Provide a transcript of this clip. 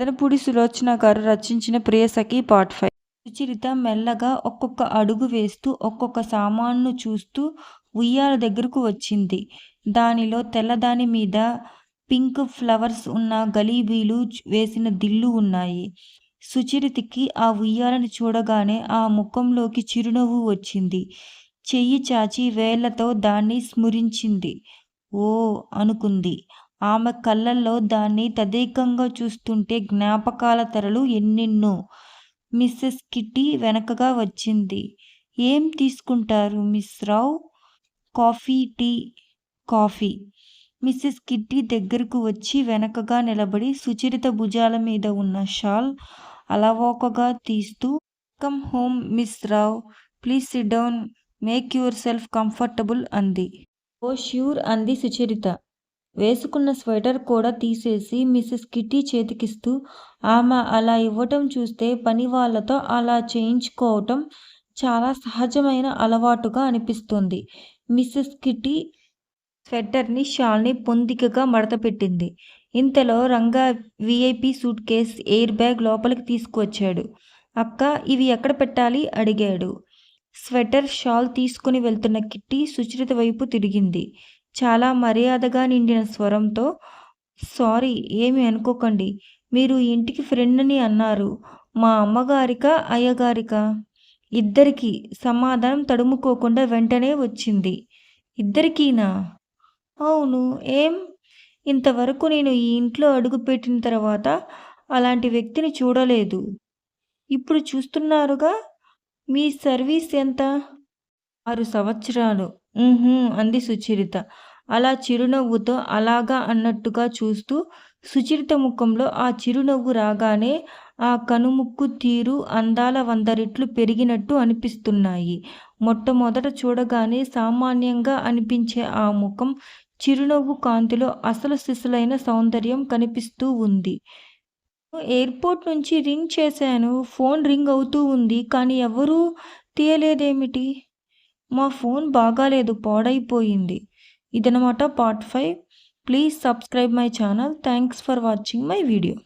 దనపూడి సులోచన గారు రచించిన Priyasakhi part five. Sucharitha మెల్లగా ఒక్కొక్క అడుగు వేస్తూ ఒక్కొక్క సామాన్ను చూస్తూ ఉయ్యాల దగ్గరకు వచ్చింది. దానిలో తెల్లదాని మీద పింక్ ఫ్లవర్స్ ఉన్న గలీబీలు వేసిన దిల్లు ఉన్నాయి. సుచరితకి ఆ ఉయ్యాలను చూడగానే ఆ ముఖంలోకి చిరునవ్వు వచ్చింది. చెయ్యి చాచి వేళ్ళతో దాన్ని స్మరించింది. ఓ అనుకుంది. ఆమె కళ్ళల్లో దాన్ని తదేకంగా చూస్తుంటే జ్ఞాపకాల తెరలు ఎన్నెన్నో. మిస్సెస్ కిట్టి వెనకగా వచ్చింది. ఏం తీసుకుంటారు miss Rao? Coffee tea coffee. Mrs Kitty దగ్గరకు వచ్చి వెనకగా నిలబడి సుచరిత భుజాల మీద ఉన్న షాల్ అలవోకగా తీస్తూ come home miss Rao please sit down make yourself comfortable అంది. ఓ ష్యూర్ అంది సుచరిత. వేసుకున్న స్వెటర్ కూడా తీసేసి మిసెస్ కిట్టి చేతికిస్తూ ఆమె అలా ఇవ్వటం చూస్తే పని వాళ్ళతో అలా చేయించుకోవటం చాలా సహజమైన అలవాటుగా అనిపిస్తుంది. మిస్సెస్ కిట్టీ స్వెటర్ని షాల్ని పొందికగా మడతపెట్టింది. ఇంతలో Ranga VIP suitcase air bag లోపలికి తీసుకువచ్చాడు. అక్క ఇవి ఎక్కడ పెట్టాలి? అడిగాడు. స్వెటర్ షాల్ తీసుకుని వెళ్తున్న కిట్టి సుచరిత వైపు తిరిగింది. చాలా మర్యాదగా నిండిన స్వరంతో సారీ ఏమి అనుకోకండి. మీరు ఇంటికి ఫ్రెండ్ని అన్నారు. మా అమ్మగారికా అయ్యగారికా. ఇద్దరికి సమాధానం తడుముకోకుండా వెంటనే వచ్చింది. ఇద్దరికీనా? అవును. ఏం? ఇంతవరకు నేను ఈ ఇంట్లో అడుగుపెట్టిన తర్వాత అలాంటి వ్యక్తిని చూడలేదు. ఇప్పుడు చూస్తున్నారుగా? మీ సర్వీస్ ఎంత? ఆరు సంవత్సరాలు. అంది సుచరిత. అలా చిరునవ్వుతో అలాగా అన్నట్టుగా చూస్తూ సుచరిత ముఖంలో ఆ చిరునవ్వు రాగానే ఆ కనుముక్కు తీరు అందాల వందరిట్లు పెరిగినట్టు అనిపిస్తున్నాయి. మొట్టమొదట చూడగానే సామాన్యంగా అనిపించే ఆ ముఖం చిరునవ్వు కాంతిలో అసలు సిసలైన సౌందర్యం కనిపిస్తూ ఉంది. ఎయిర్పోర్ట్ నుంచి రింగ్ చేశాను. ఫోన్ రింగ్ అవుతూ ఉంది. కానీ ఎవరూ తీయలేదేమిటి? మా ఫోన్ బాగాలేదు పాడైపోయింది. ఇదనమాట part five. Please subscribe my channel. Thanks for watching my video.